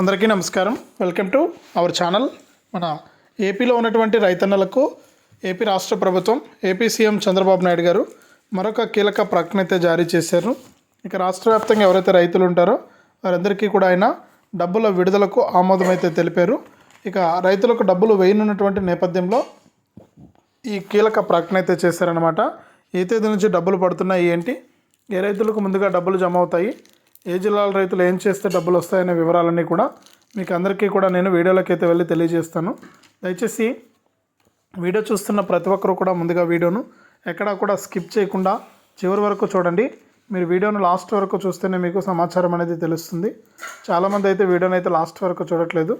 అందరికీ నమస్కారం. Welcome to our channel మన ఏపీలో ఉన్నటువంటి రైతన్నలకు ఏపీ రాష్ట్ర ప్రభుత్వం ఏపీ సీఎం చంద్రబాబు నాయుడు గారు మరొక కీలక ప్రకటన అయితే జారీ చేశారు. ఇక రాష్ట్ర వ్యాప్తంగా ఎవరైతే రైతులు ఉంటారో వారందరికీ కూడా ఆయన డబ్బుల విడుదలకు ఆమోదం అయితే తెలిపారు. ఇక రైతులకు డబ్బులు వేయనున్నటువంటి నేపథ్యంలో ఈ కీలక ప్రకటన అయితే చేశారనమాట ఏ తేదీ నుంచి డబ్బులు పడుతున్నాయి ఏంటి? ఏ రైతులకు ముందుగా డబ్బులు జమ అవుతాయి? ఏ జిల్లాల రైతులు ఏం చేస్తే డబ్బులు వస్తాయనే వివరాలన్నీ కూడా మీకు అందరికీ కూడా నేను వీడియోలోకి అయితే వెళ్ళి తెలియజేస్తాను. దయచేసి వీడియో చూస్తున్న ప్రతి ఒక్కరు కూడా ముందుగా వీడియోను ఎక్కడా కూడా స్కిప్ చేయకుండా చివరి వరకు చూడండి. మీరు వీడియోను లాస్ట్ వరకు చూస్తేనే మీకు సమాచారం అనేది తెలుస్తుంది. చాలామంది అయితే వీడియోని అయితే లాస్ట్ వరకు చూడట్లేదు.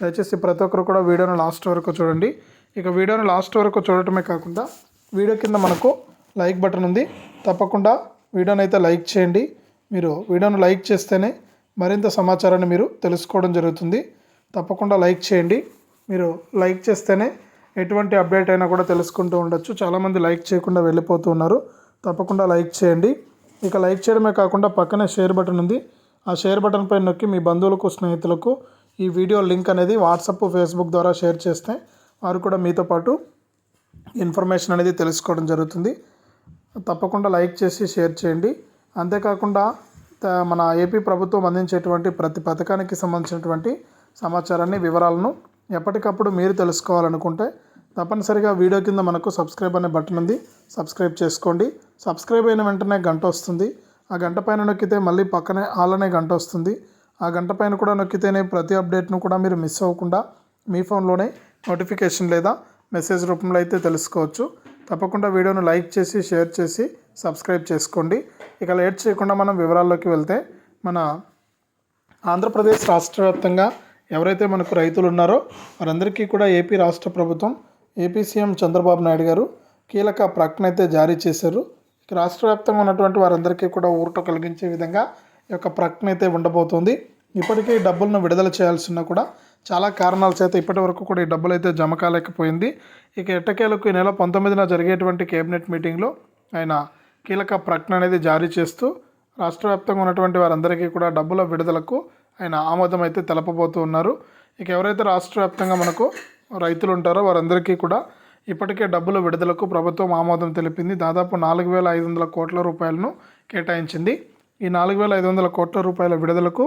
దయచేసి ప్రతి ఒక్కరు కూడా వీడియోను లాస్ట్ వరకు చూడండి. ఇక వీడియోను లాస్ట్ వరకు చూడటమే కాకుండా వీడియో కింద మనకు లైక్ బటన్ ఉంది. తప్పకుండా వీడియోని అయితే లైక్ చేయండి. మీరు వీడియోను లైక్ చేస్తేనే మరింత సమాచారాన్ని మీరు తెలుసుకోవడం జరుగుతుంది. తప్పకుండా లైక్ చేయండి. మీరు లైక్ చేస్తేనే ఎటువంటి అప్డేట్ అయినా కూడా తెలుసుకుంటూ ఉండొచ్చు. చాలామంది లైక్ చేయకుండా వెళ్ళిపోతూ ఉన్నారు. తప్పకుండా లైక్ చేయండి. ఇక లైక్ చేయడమే కాకుండా పక్కనే షేర్ బటన్ ఉంది. ఆ షేర్ బటన్ పై నొక్కి మీ బంధువులకు స్నేహితులకు ఈ వీడియో లింక్ అనేది వాట్సాప్ ఫేస్బుక్ ద్వారా షేర్ చేస్తే వారు కూడా మీతో పాటు ఇన్ఫర్మేషన్ అనేది తెలుసుకోవడం జరుగుతుంది. తప్పకుండా లైక్ చేసి షేర్ చేయండి. అంతేకాకుండా త- మన ఏపీ ప్రభుత్వం అందించేటువంటి ప్రతి పథకానికి సంబంధించినటువంటి సమాచారాన్ని వివరాలను ఎప్పటికప్పుడు మీరు తెలుసుకోవాలనుకుంటే తప్పనిసరిగా వీడియో కింద మనకు సబ్స్క్రైబ్ అనే బటన్ ఉంది. సబ్స్క్రైబ్ చేసుకోండి. సబ్స్క్రైబ్ అయిన వెంటనే గంట వస్తుంది. ఆ గంట పైన నొక్కితే మళ్ళీ పక్కనే ఆల్ అనే గంట వస్తుంది. ఆ గంట పైన కూడా నొక్కితేనే ప్రతి అప్డేట్ను కూడా మీరు మిస్ అవ్వకుండా మీ ఫోన్లోనే నోటిఫికేషన్ లేదా మెసేజ్ రూపంలో అయితే తెలుసుకోవచ్చు. తప్పకుండా వీడియోను లైక్ చేసి షేర్ చేసి సబ్స్క్రైబ్ చేసుకోండి. ఇక లేట్ చేయకుండా మనం వివరాల్లోకి వెళ్తే మన ఆంధ్రప్రదేశ్ రాష్ట్ర వ్యాప్తంగా ఎవరైతే మనకు రైతులు ఉన్నారో వారందరికీ కూడా ఏపీ రాష్ట్ర ప్రభుత్వం ఏపీ సీఎం చంద్రబాబు నాయుడు గారు కీలక ప్రకటన అయితే జారీ చేశారు. రాష్ట్ర వ్యాప్తంగా ఉన్నటువంటి వారందరికీ కూడా ఊరట కలిగించే విధంగా ఈ యొక్క ప్రకటన అయితే ఉండబోతోంది. ఇప్పటికీ డబ్బులను విడుదల చేయాల్సిన కూడా చాలా కారణాల చేత ఇప్పటి వరకు కూడా ఈ డబ్బులు అయితే జమ కాలేకపోయింది. ఇక ఎట్టకేలకు ఈ నెల పంతొమ్మిదిన జరిగేటువంటి కేబినెట్ మీటింగ్లో ఆయన కీలక ప్రకటన అనేది జారీ చేస్తూ రాష్ట్ర వ్యాప్తంగా ఉన్నటువంటి వారందరికీ కూడా డబ్బుల విడుదలకు ఆయన ఆమోదం అయితే తెలపబోతూ ఉన్నారు. ఇక ఎవరైతే రాష్ట్ర వ్యాప్తంగా మనకు రైతులు ఉంటారో వారందరికీ కూడా ఇప్పటికే డబ్బుల విడుదలకు ప్రభుత్వం ఆమోదం తెలిపింది. దాదాపు నాలుగు వేల ఐదు వందల కోట్ల రూపాయలను కేటాయించింది. ఈ నాలుగు వేల ఐదు వందల కోట్ల రూపాయల విడుదలకు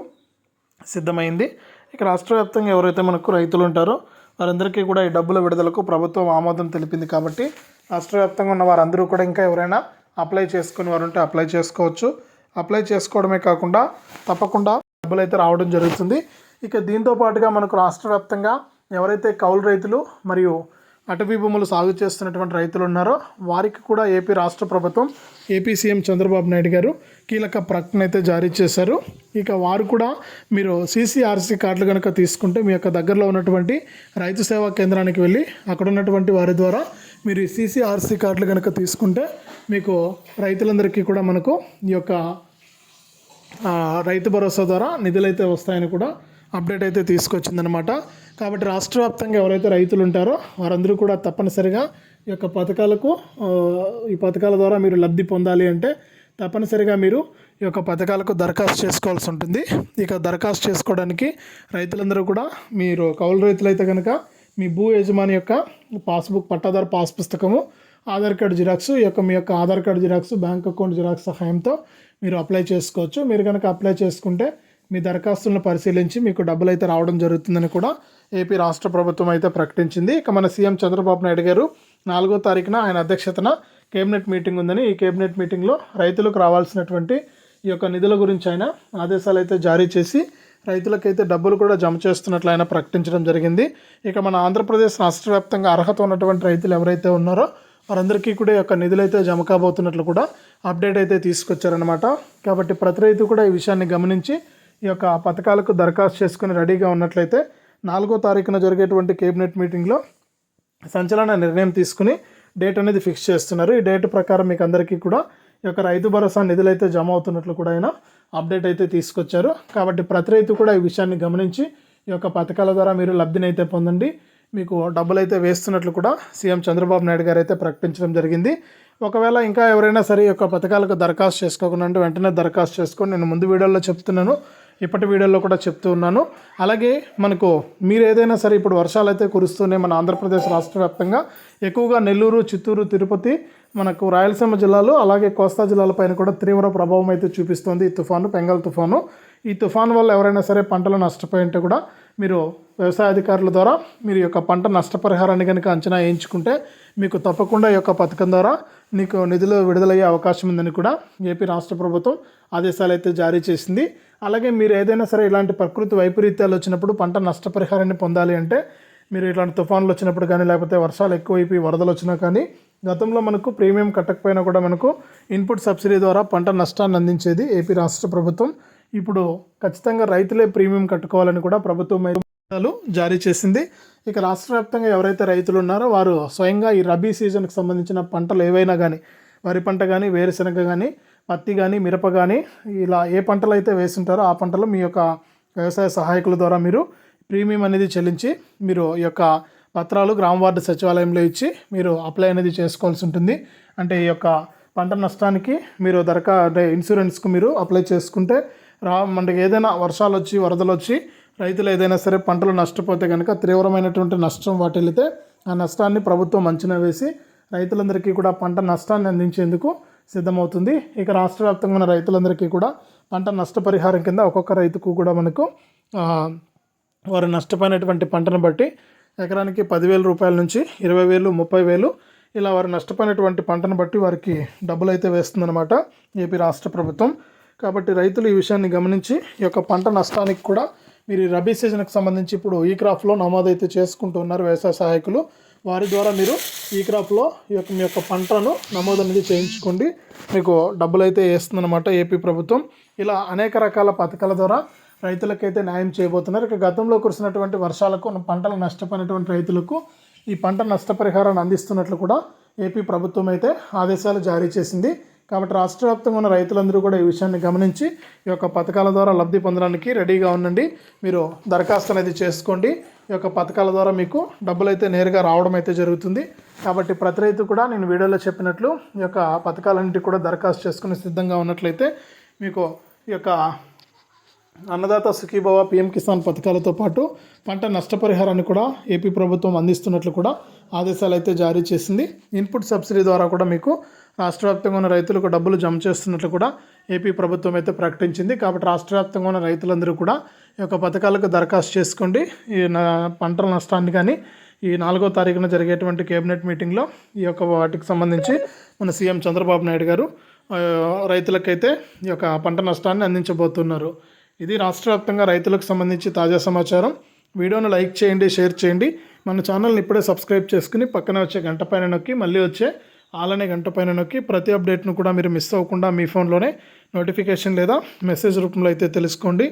సిద్ధమైంది. ఇక రాష్ట్ర వ్యాప్తంగా ఎవరైతే మనకు రైతులు ఉంటారో వారందరికీ కూడా ఈ డబ్బుల విడుదలకు ప్రభుత్వం ఆమోదం తెలిపింది కాబట్టి రాష్ట్ర వ్యాప్తంగా ఉన్న వారందరూ కూడా ఇంకా ఎవరైనా అప్లై చేసుకుని వారు ఉంటే అప్లై చేసుకోవచ్చు. అప్లై చేసుకోవడమే కాకుండా తప్పకుండా డబ్బులు అయితే రావడం జరుగుతుంది. ఇక దీంతో పాటుగా మనకు రాష్ట్ర వ్యాప్తంగా ఎవరైతే కౌలు రైతులు మరియు అటవీ భూములు సాగు చేస్తున్నటువంటి రైతులు ఉన్నారో వారికి కూడా ఏపీ రాష్ట్ర ప్రభుత్వం ఏపీ సీఎం చంద్రబాబు నాయుడు గారు కీలక ప్రకటన అయితే జారీ చేశారు. ఇక వారు కూడా మీరు సీసీఆర్సీ కార్డులు కనుక తీసుకుంటే మీ యొక్క దగ్గరలో ఉన్నటువంటి రైతు సేవా కేంద్రానికి వెళ్ళి అక్కడ ఉన్నటువంటి వారి ద్వారా మీరు సీసీఆర్సీ కార్డులు కనుక తీసుకుంటే మీకు రైతులందరికీ కూడా మనకు ఈ యొక్క రైతు భరోసా ద్వారా నిధులైతే వస్తాయని కూడా అప్డేట్ అయితే తీసుకొచ్చిందనమాట కాబట్టి రాష్ట్ర వ్యాప్తంగా ఎవరైతే రైతులు ఉంటారో వారందరూ కూడా తప్పనిసరిగా ఈ యొక్క పథకాలకు ఈ పథకాల ద్వారా మీరు లబ్ధి పొందాలి అంటే తప్పనిసరిగా మీరు ఈ యొక్క పథకాలకు దరఖాస్తు చేసుకోవాల్సి ఉంటుంది. ఇక దరఖాస్తు చేసుకోవడానికి రైతులందరూ కూడా మీరు కౌలు రైతులైతే కనుక మీ భూ యజమాని యొక్క పాస్బుక్ పట్టాదారు పాస్ పుస్తకము ఆధార్ కార్డు జిరాక్స్ ఈ యొక్క మీ యొక్క Aadhaar card xerox bank account xerox సహాయంతో మీరు అప్లై చేసుకోవచ్చు. మీరు కనుక అప్లై చేసుకుంటే మీ దరఖాస్తులను పరిశీలించి మీకు డబ్బులు అయితే రావడం జరుగుతుందని కూడా ఏపీ రాష్ట్ర ప్రభుత్వం అయితే ప్రకటించింది. ఇక మన సీఎం చంద్రబాబు నాయుడు గారు నాలుగో తారీఖున ఆయన అధ్యక్షతన కేబినెట్ మీటింగ్ ఉందని ఈ కేబినెట్ మీటింగ్లో రైతులకు రావాల్సినటువంటి ఈ యొక్క నిధుల గురించి ఆయన ఆదేశాలు అయితే జారీ చేసి రైతులకైతే డబ్బులు కూడా జమ చేస్తున్నట్లు ఆయన ప్రకటించడం జరిగింది. ఇక మన ఆంధ్రప్రదేశ్ రాష్ట్ర వ్యాప్తంగా అర్హత ఉన్నటువంటి రైతులు ఎవరైతే ఉన్నారో వారందరికీ కూడా ఈ యొక్క నిధులు అయితే జమ కాబోతున్నట్లు కూడా అప్డేట్ అయితే తీసుకొచ్చారనమాట కాబట్టి ప్రతి రైతు కూడా ఈ విషయాన్ని గమనించి ఈ యొక్క పథకాలకు దరఖాస్తు చేసుకుని రెడీగా ఉన్నట్లయితే నాలుగో తారీఖున జరిగేటువంటి కేబినెట్ మీటింగ్లో సంచలన నిర్ణయం తీసుకుని డేట్ అనేది ఫిక్స్ చేస్తున్నారు. ఈ డేట్ ప్రకారం మీకు అందరికీ కూడా ఈ యొక్క రైతు భరోసా నిధులు అయితే జమ అవుతున్నట్లు కూడా ఆయన అప్డేట్ అయితే తీసుకొచ్చారు. కాబట్టి ప్రతి రైతు కూడా ఈ విషయాన్ని గమనించి ఈ యొక్క పథకాల ద్వారా మీరు లబ్ధిని అయితే పొందండి. మీకు డబ్బులు అయితే వేస్తున్నట్లు కూడా సీఎం చంద్రబాబు నాయుడు గారు అయితే ప్రకటించడం జరిగింది. ఒకవేళ ఇంకా ఎవరైనా సరే ఈ యొక్క పథకాలకు దరఖాస్తు చేసుకోకుండా వెంటనే దరఖాస్తు చేసుకొని నేను ముందు వీడియోలో చెప్తున్నాను. ఇప్పటి వీడియోలో కూడా చెప్తూ ఉన్నాను. అలాగే మనకు మీరు ఏదైనా సరే ఇప్పుడు వర్షాలు అయితే కురుస్తూనే మన ఆంధ్రప్రదేశ్ రాష్ట్ర వ్యాప్తంగా ఎక్కువగా నెల్లూరు చిత్తూరు తిరుపతి మనకు రాయలసీమ జిల్లాలో అలాగే కోస్తా జిల్లాలపైన కూడా తీవ్ర ప్రభావం అయితే చూపిస్తుంది ఈ తుఫాను పెంగల్ తుఫాను. ఈ తుఫాను వల్ల ఎవరైనా సరే పంటలు నష్టపోయి ఉంటే కూడా మీరు వ్యవసాయ అధికారుల ద్వారా మీరు యొక్క పంట నష్టపరిహారాన్ని కనుక అంచనా వేయించుకుంటే మీకు తప్పకుండా ఈ యొక్క పథకం ద్వారా నీకు నిధులు విడుదలయ్యే అవకాశం ఉందని కూడా ఏపీ రాష్ట్ర ప్రభుత్వం ఆదేశాలు అయితే జారీ చేసింది. అలాగే మీరు ఏదైనా సరే ఇలాంటి ప్రకృతి వైపరీత్యాలు వచ్చినప్పుడు పంట నష్టపరిహారాన్ని పొందాలి అంటే మీరు ఇలాంటి తుఫాన్లు వచ్చినప్పుడు కానీ లేకపోతే వర్షాలు ఎక్కువైపోయి వరదలు వచ్చినా కానీ గతంలో మనకు ప్రీమియం కట్టకపోయినా కూడా మనకు ఇన్పుట్ సబ్సిడీ ద్వారా పంట నష్టాన్ని అందించేది ఏపీ రాష్ట్ర ప్రభుత్వం. ఇప్పుడు ఖచ్చితంగా రైతులే ప్రీమియం కట్టుకోవాలని కూడా ప్రభుత్వం జారీ చేసింది. ఇక రాష్ట్ర వ్యాప్తంగా ఎవరైతే రైతులు ఉన్నారో వారు స్వయంగా ఈ రబీ సీజన్కి సంబంధించిన పంటలు ఏవైనా కానీ వరి పంట కానీ వేరుశనగ కానీ పత్తి కానీ మిరప కానీ ఇలా ఏ పంటలు అయితే వేస్తుంటారో ఆ పంటలు మీ యొక్క వ్యవసాయ సహాయకుల ద్వారా మీరు ప్రీమియం అనేది చెల్లించి మీరు ఈ యొక్క పత్రాలు గ్రామ వార్డు సచివాలయంలో ఇచ్చి మీరు అప్లై అనేది చేసుకోవాల్సి ఉంటుంది. అంటే ఈ యొక్క పంట నష్టానికి మీరు దరఖా అంటే ఇన్సూరెన్స్కు మీరు అప్లై చేసుకుంటే రా మనకి ఏదైనా వర్షాలు వచ్చి వరదలు వచ్చి రైతులు ఏదైనా సరే పంటలు నష్టపోతే కనుక తీవ్రమైనటువంటి నష్టం వాటిల్లితే ఆ నష్టాన్ని ప్రభుత్వం అంచనా వేసి రైతులందరికీ కూడా పంట నష్టాన్ని అందించేందుకు సిద్ధమవుతుంది. ఇక రాష్ట్ర వ్యాప్తంగా ఉన్న రైతులందరికీ కూడా పంట నష్టపరిహారం కింద ఒక్కొక్క రైతుకు కూడా మనకు వారు నష్టపోయినటువంటి పంటను బట్టి ఎకరానికి పదివేల రూపాయల నుంచి ఇరవై వేలు ముప్పై వేలు ఇలా వారు నష్టపోయినటువంటి పంటను బట్టి వారికి డబ్బులు అయితే వేస్తుందన్నమాట ఏపీ రాష్ట్ర ప్రభుత్వం. కాబట్టి రైతులు ఈ విషయాన్ని గమనించి ఈ యొక్క పంట నష్టానికి కూడా మీరు ఈ రబీ సీజన్కి సంబంధించి ఇప్పుడు ఈ క్రాప్లో నమోదైతే చేసుకుంటున్నారు వ్యవసాయ సహాయకులు. వారి ద్వారా మీరు ఈ క్రాప్లో ఈ యొక్క మీ యొక్క పంటను నమోదు అనేది చేయించుకోండి. మీకు డబ్బులు అయితే వేస్తుందన్నమాట ఏపీ ప్రభుత్వం. ఇలా అనేక రకాల పథకాల ద్వారా రైతులకైతే న్యాయం చేయబోతున్నారు. ఇక గతంలో కురిసినటువంటి వర్షాలకు పంటలు నష్టపోయినటువంటి రైతులకు ఈ పంట నష్టపరిహారాన్ని అందిస్తున్నట్లు కూడా ఏపీ ప్రభుత్వం అయితే ఆదేశాలు జారీ చేసింది. కాబట్టి రాష్ట్ర వ్యాప్తంగా ఉన్న రైతులందరూ కూడా ఈ విషయాన్ని గమనించి ఈ యొక్క పథకాల ద్వారా లబ్ధి పొందడానికి రెడీగా ఉండండి. మీరు దరఖాస్తు అనేది చేసుకోండి. ఈ యొక్క పథకాల ద్వారా మీకు డబ్బులు అయితే నేరుగా రావడం అయితే జరుగుతుంది. కాబట్టి ప్రతి రైతు కూడా నేను వీడియోలో చెప్పినట్లు ఈ యొక్క పథకాలన్నింటి కూడా దరఖాస్తు చేసుకుని సిద్ధంగా ఉన్నట్లయితే మీకు ఈ యొక్క అన్నదాత సుఖీభవ పిఎం కిసాన్ పథకాలతో పాటు పంట నష్టపరిహారాన్ని కూడా ఏపీ ప్రభుత్వం అందిస్తున్నట్లు కూడా ఆదేశాలు అయితే జారీ చేసింది. ఇన్పుట్ సబ్సిడీ ద్వారా కూడా మీకు రాష్ట్ర వ్యాప్తంగా ఉన్న రైతులకు డబ్బులు జమ చేస్తున్నట్లు కూడా ఏపీ ప్రభుత్వం అయితే ప్రకటించింది. కాబట్టి రాష్ట్ర వ్యాప్తంగా ఉన్న రైతులందరూ కూడా ఈ యొక్క పథకాలకు దరఖాస్తు చేసుకోండి. ఈ నా పంటల నష్టాన్ని కానీ ఈ నాలుగో తారీఖున జరిగేటువంటి కేబినెట్ మీటింగ్లో ఈ యొక్క వాటికి సంబంధించి మన సీఎం చంద్రబాబు నాయుడు గారు రైతులకైతే ఈ యొక్క పంట నష్టాన్ని అందించబోతున్నారు. ఇది రాష్ట్ర వ్యాప్తంగా రైతులకు సంబంధించి తాజా సమాచారం. వీడియోను లైక్ చేయండి షేర్ చేయండి. మన ఛానల్ని ఇప్పుడే సబ్స్క్రైబ్ చేసుకుని పక్కన వచ్చే గంట పైన నొక్కి మళ్ళీ వచ్చే ఆలనే గంట పైన నొక్కి ప్రతి అప్డేట్ను కూడా మీరు మిస్ అవ్వకుండా మీ ఫోన్లోనే నోటిఫికేషన్ లేదా మెసేజ్ రూపంలో అయితే తెలుసుకోండి.